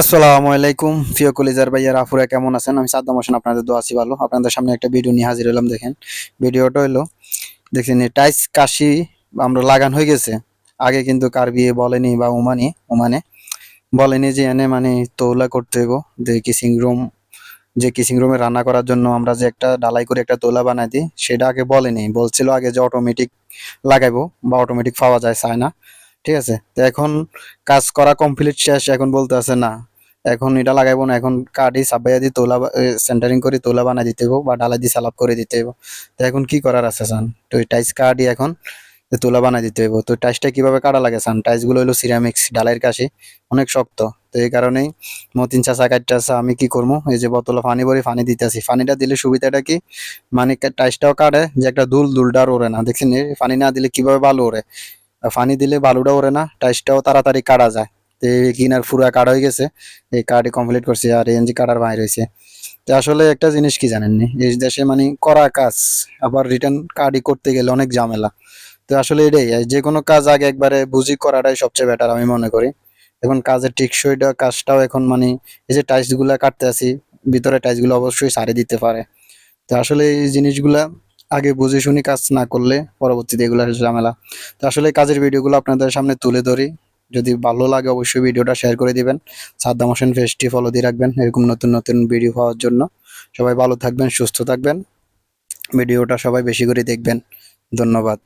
আসসালামু আলাইকুম। প্রিয় কলিজার ভাইয়ার আফুরা কেমন আছেন? আমি সাদ্দাম হোসেন, আপনাদের দোয়া আছি ভালো। আপনাদের সামনে একটা ভিডিও নিয়ে হাজির হলাম, দেখেন। ভিডিওটা হলো দেখছেন টাইস কাশি আমরা লাগান হয়ে গেছে। আগে কিন্তু কার বিয়ে বলেনি বা উমানি, উমানে বলেনি যে এনে মানে তৌলা করতে হইব, যে কিসিং রুম, যে কিসিং রুমে রান্না করার জন্য আমরা যে একটা ডালাই করে একটা তোলা বানাই দিই, সেটা আগে বলেনি। বলছিল আগে যে অটোমেটিক লাগাইবো বা অটোমেটিক পাওয়া যায়, চায় না। ঠিক আছে? তো এখন কাজ করা কমপ্লিট শেষ, এখন বলতে আছে না। এখন এটা লাগাইবো না, এখন কাঠি সাবাইয়া দিয়ে তোলা সেন্টারিং করে, তোলা বানাই দিতে হইব বা ডালাই দিয়ে সালাপ করে দিতে হইব। তো এখন কি করার আছে, সান? তো টাইস কাঠি এখন তোলা বানাই দিতে হইব। তো টাইসটা কীভাবে কাটা লাগে, সান? টাইসগুলো হলো সিরামিক্স ডালাইয়ের কাছে অনেক শক্ত। তো এই কারণেই মতিন চাষা কাটতেছে আমি কি করব? এই যে বোতলে পানি ভরে পানি দিতেছি। পানিটা দিলে সুবিধাটা কি? মানে টাইসটাও কাটে, যে একটা দুল দুলটা আর ওরে না। দেখছেন পানি না দিলে কীভাবে ভালো ওরে পানি দিলে বালুটা ওরে না, টাইসটাও তাড়াতাড়ি কাটা যায়। তো কিনার পুরা কাটা হয়ে গেছে, এই কার্ডই কমপ্লিট করছি আর এনজি কাটার বাইরে হয়েছে। তো আসলে একটা জিনিস কি জানেননি এই দেশে মানে করা কাজ, আবার রিটার্ন কার্ডই করতে গেলে অনেক ঝামেলা। তো আসলে এটাই যে কোনো কাজ আগে একবারে বুঝি করাটাই সবচেয়ে বেটার আমি মনে করি। এখন কাজের টিকসইটা কাজটাও এখন মানে এই যে টাইলসগুলা কাটতে আসি ভিতরে টাইলসগুলো অবশ্যই সারে দিতে পারে। তো আসলে এই জিনিসগুলা আগে বুঝে শুনি কাজ না করলে পরবর্তীতে এগুলো ঝামেলা। তো আসলে কাজের ভিডিওগুলো আপনাদের সামনে তুলে ধরি। যদি ভালো লাগে অবশ্যই ভিডিওটা শেয়ার করে দিবেন। সাদ্দাম হোসেন ফেসটি ফলো দিয়ে রাখবেন এরকম নতুন নতুন ভিডিও পাওয়ার জন্য। সবাই ভালো থাকবেন, সুস্থ থাকবেন। ভিডিওটা সবাই বেশি করে দেখবেন। ধন্যবাদ।